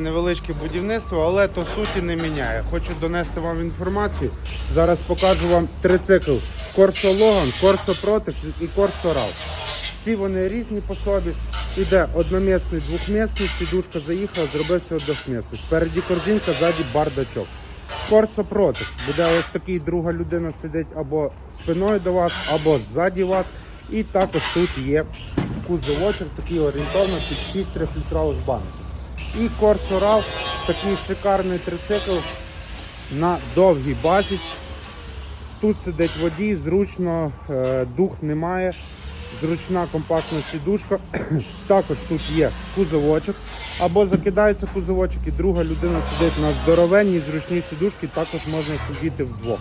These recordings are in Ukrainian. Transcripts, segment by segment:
Невеличке будівництво, але то суті не міняє. Хочу донести вам інформацію. Зараз покажу вам трицикл Corso Logan, Corso Protex і Corso RAV. Всі вони різні по собі. Іде одномісний, двохмісний, сідушка заїхала, зробив цього двохмісний. Спереді корзинка, ззаді бардачок. Corso Protex. Буде ось такий друга людина сидить або спиною до вас, або ззаді вас. І також тут є кузовочок, такий орієнтовно під 6 трьохлітрових банок. І Corso такий шикарний трицикл на довгій базі. Тут сидить водій, зручно, е, дух немає, зручна компактна сідушка. Також тут є кузовочок. Або закидається кузовочок, і друга людина сидить на здоровенній, зручній сідушці, також можна сидіти вдвох.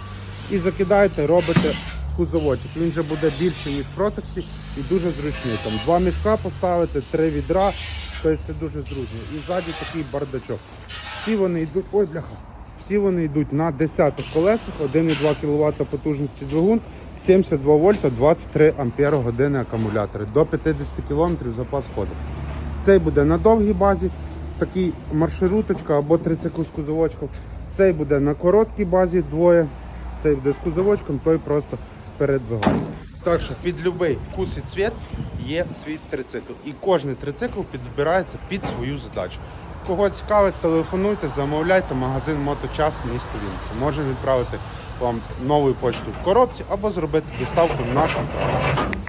І закидаєте, робите кузовочок. Він вже буде більший, ніж в протексі і дуже зручний. Там два мішка поставити, три відра, тобто це дуже зручно. І ззаді такий бардачок. Всі вони йдуть. Ой, бляха. Всі вони йдуть на 10 колесах, 1,2 кВт потужності двигун, 72 вольта, 23 ампера години акумулятори. До 50 км запас ходу. Цей буде на довгій базі, такий маршруточка або трицикл з кузовочком. Цей буде на короткій базі двоє. Цей буде з кузовочком, той просто передвигається. Так що під будь-який вкус і цвіт є свій трицикл. І кожен трицикл підбирається під свою задачу. Кого цікавить, телефонуйте, замовляйте магазин Моточас місто Вінниця. Може відправити вам нову почту в коробці або зробити доставку нашим.